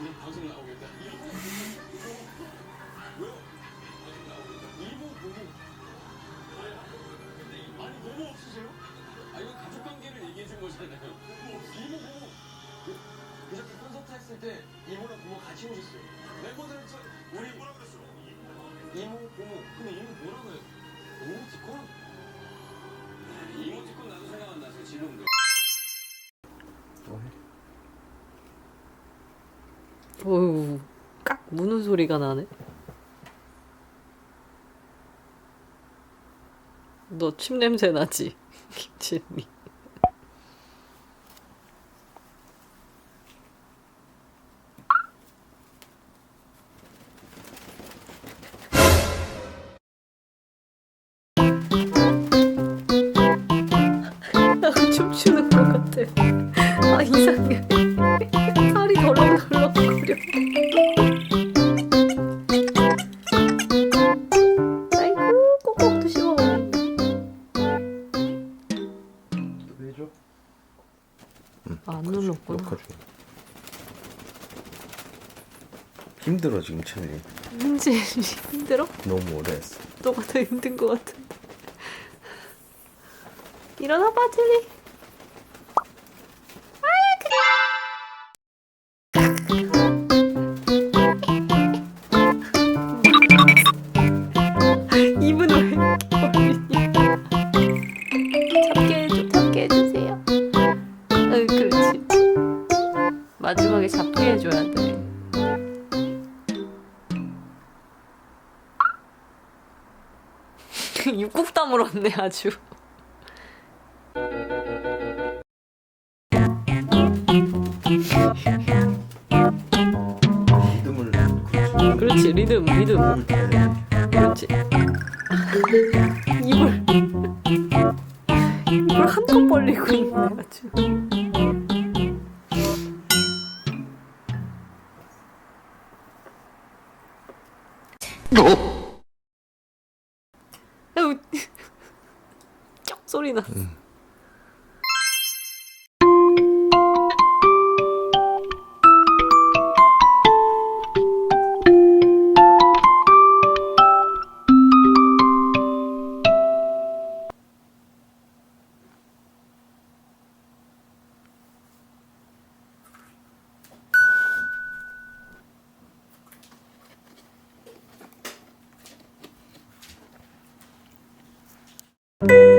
이제 방송 나오겠다. 왜요? 일부 보고 아니 너무 없으세요? 아 이거 가족 관계를 얘기해 준 거잖아요. 일부 보고 그, 그저께 콘서트 했을 때 이모랑 부모 같이 오셨어요. 멤버들은 저 우리 뭐라 그랬어? 이모 고모 근데 이모 뭐라고 어휴, 깍 무는 소리가 나네. 너 침 냄새 나지? 김치미. 해줘? 안 눌렀구나. 녹화 중. 힘들어 지금 챌리. 문제 힘들어? 너무 오래 했어. 너가 더 힘든 것 같은데. 일어나봐 젤리. 해줘야 돼. 육국 다물었네 아주. 리듬을 그렇지. 그렇지 리듬 리듬. 그렇지. 아유, 쩍 소리 나. you.